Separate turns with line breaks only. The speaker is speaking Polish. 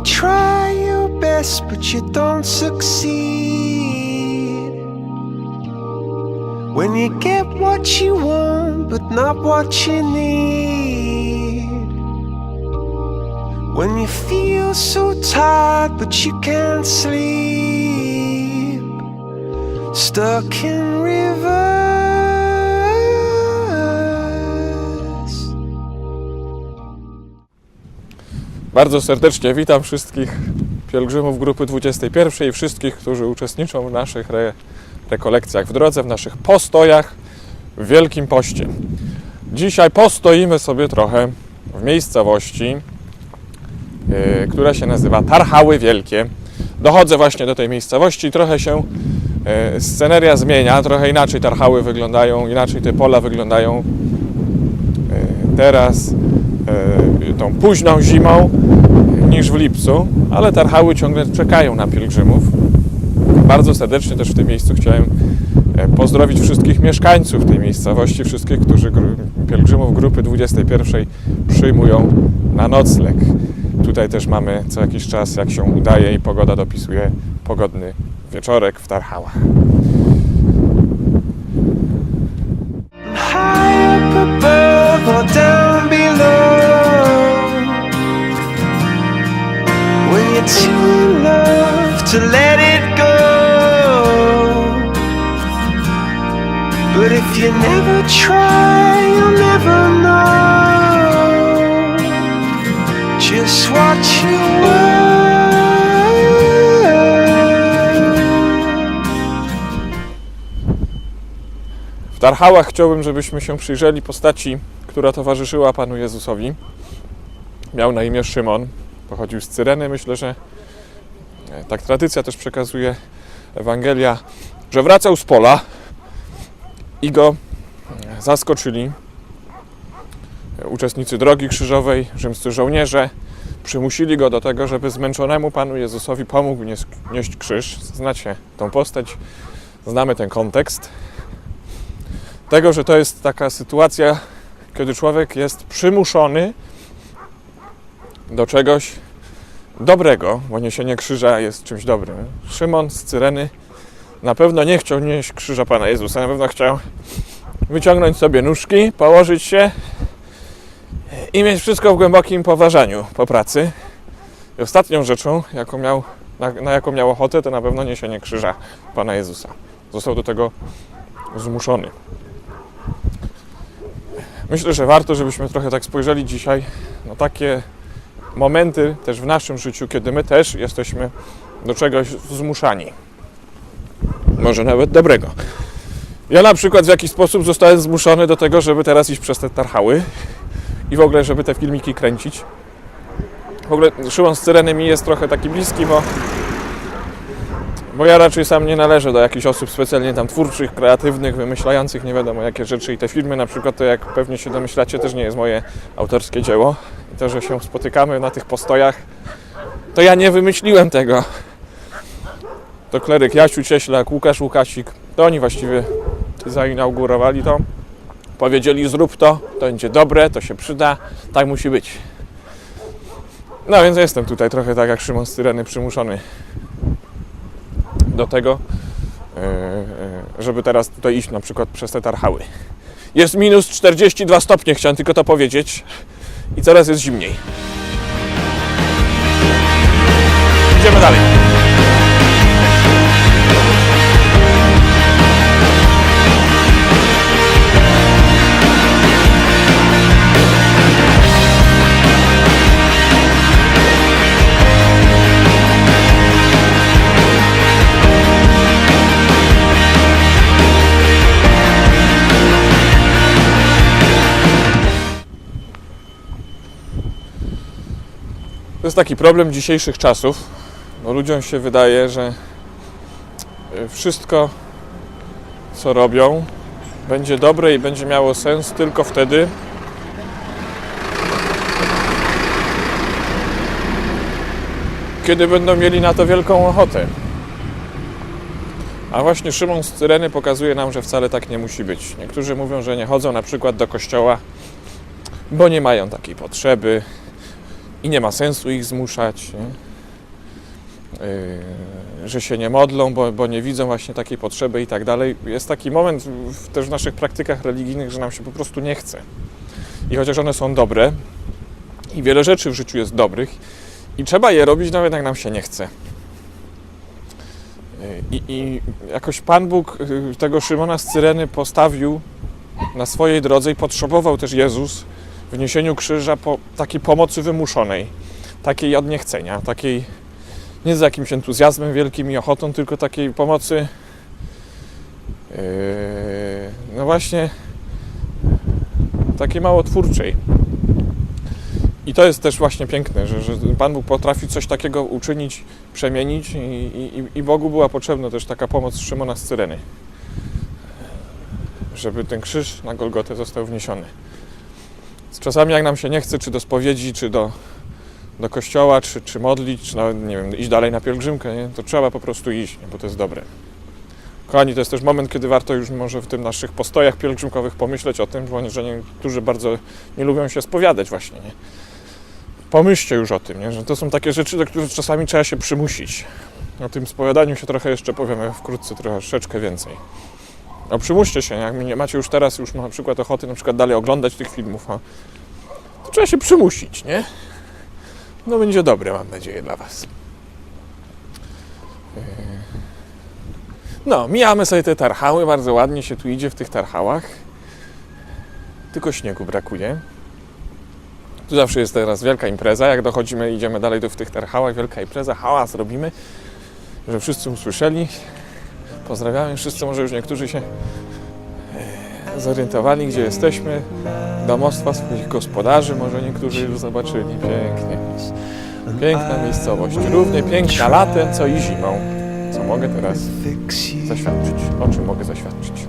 try your best, but you don't succeed. When you get what you want, but not what you need. When you feel so tired, but you can't sleep. Stuck in reverse.
Bardzo serdecznie witam wszystkich pielgrzymów grupy 21 i wszystkich, którzy uczestniczą w naszych re rekolekcjach w drodze, w naszych postojach w Wielkim Poście. Dzisiaj postoimy sobie trochę w miejscowości, yy, która się nazywa Tarchały Wielkie. Dochodzę właśnie do tej miejscowości trochę się yy, sceneria zmienia, trochę inaczej Tarchały wyglądają, inaczej te pola wyglądają yy, teraz tą późną zimą niż w lipcu, ale tarchały ciągle czekają na pielgrzymów. Bardzo serdecznie też w tym miejscu chciałem e, pozdrowić wszystkich mieszkańców tej miejscowości, wszystkich, którzy pielgrzymów grupy 21 przyjmują na nocleg. Tutaj też mamy co jakiś czas, jak się udaje i pogoda dopisuje, pogodny wieczorek w Tarchałach.
Never try, you'll never know just what you were.
W Tarchałach chciałbym, żebyśmy się przyjrzeli postaci, która towarzyszyła Panu Jezusowi. Miał na imię Szymon, pochodził z Cyreny. Myślę, że e, tak tradycja też przekazuje Ewangelia, że wracał z pola i go zaskoczyli uczestnicy drogi krzyżowej, rzymscy żołnierze. Przymusili go do tego, żeby zmęczonemu Panu Jezusowi pomógł nieść krzyż. Znacie tą postać, znamy ten kontekst tego, że to jest taka sytuacja, kiedy człowiek jest przymuszony do czegoś dobrego, bo niesienie krzyża jest czymś dobrym. Szymon z Cyreny na pewno nie chciał nieść krzyża Pana Jezusa, na pewno chciał wyciągnąć sobie nóżki, położyć się i mieć wszystko w głębokim poważaniu po pracy. I ostatnią rzeczą, jaką miał, na, na jaką miał ochotę, to na pewno niesienie krzyża Pana Jezusa. Został do tego zmuszony. Myślę, że warto, żebyśmy trochę tak spojrzeli dzisiaj na takie momenty też w naszym życiu, kiedy my też jesteśmy do czegoś zmuszani. Może nawet dobrego. Ja na przykład w jakiś sposób zostałem zmuszony do tego, żeby teraz iść przez te tarchały i w ogóle, żeby te filmiki kręcić. W ogóle Szymon z Cyreny mi jest trochę taki bliski, bo bo ja raczej sam nie należę do jakichś osób specjalnie tam twórczych, kreatywnych, wymyślających nie wiadomo jakie rzeczy i te filmy na przykład to jak pewnie się domyślacie też nie jest moje autorskie dzieło. I to, że się spotykamy na tych postojach, to ja nie wymyśliłem tego. To kleryk Jasiu Cieślak, Łukasz Łukasik, to oni właściwie zainaugurowali to. Powiedzieli zrób to, to będzie dobre, to się przyda, tak musi być. No więc jestem tutaj trochę tak jak Szymon z Tyreny przymuszony do tego, e, e, żeby teraz tutaj iść na przykład przez te tarchały. Jest minus 42 stopnie, chciałem tylko to powiedzieć i coraz jest zimniej. Idziemy dalej. Jest taki problem dzisiejszych czasów, bo ludziom się wydaje, że y, wszystko, co robią, będzie dobre i będzie miało sens tylko wtedy, kiedy będą mieli na to wielką ochotę. A właśnie Szymon z Cyreny pokazuje nam, że wcale tak nie musi być. Niektórzy mówią, że nie chodzą na przykład do kościoła, bo nie mają takiej potrzeby, i nie ma sensu ich zmuszać. Yy, że się nie modlą, bo, bo nie widzą właśnie takiej potrzeby i tak dalej. Jest taki moment w, też w naszych praktykach religijnych, że nam się po prostu nie chce. I chociaż one są dobre i wiele rzeczy w życiu jest dobrych i trzeba je robić nawet jak nam się nie chce. Yy, I, I jakoś Pan Bóg yy, tego Szymona z Cyreny postawił na swojej drodze i potrzebował też Jezus w niesieniu krzyża po takiej pomocy wymuszonej, takiej od niechcenia, takiej nie z jakimś entuzjazmem wielkim i ochotą, tylko takiej pomocy yy, no właśnie takiej małotwórczej. I to jest też właśnie piękne, że, że Pan Bóg potrafi coś takiego uczynić, przemienić i, i, i Bogu była potrzebna też taka pomoc Szymona z Cyreny, żeby ten krzyż na Golgotę został wniesiony. Czasami jak nam się nie chce, czy do spowiedzi, czy do, do kościoła, czy, czy modlić, czy nawet, nie wiem, iść dalej na pielgrzymkę, nie? to trzeba po prostu iść, nie? bo to jest dobre. Kochani, to jest też moment, kiedy warto już może w tym naszych postojach pielgrzymkowych pomyśleć o tym, że niektórzy bardzo nie lubią się spowiadać właśnie, nie? Pomyślcie już o tym, nie? że to są takie rzeczy, do których czasami trzeba się przymusić. O tym spowiadaniu się trochę jeszcze powiemy wkrótce, troszeczkę więcej. No przymuście się, jak nie macie już teraz już na przykład ochoty na przykład dalej oglądać tych filmów, a to trzeba się przymusić, nie? No będzie dobre, mam nadzieję, dla Was. No, mijamy sobie te tarhały, bardzo ładnie się tu idzie w tych tarhałach. Tylko śniegu brakuje. Tu zawsze jest teraz wielka impreza, jak dochodzimy, idziemy dalej do w tych tarhałach, wielka impreza, hałas robimy, że wszyscy usłyszeli. Pozdrawiamy wszyscy, może już niektórzy się e, zorientowali, gdzie jesteśmy. Domostwa swoich gospodarzy, może niektórzy już zobaczyli. Pięknie. Piękna miejscowość. Równie piękna latem, co i zimą. Co mogę teraz zaświadczyć? O czym mogę zaświadczyć?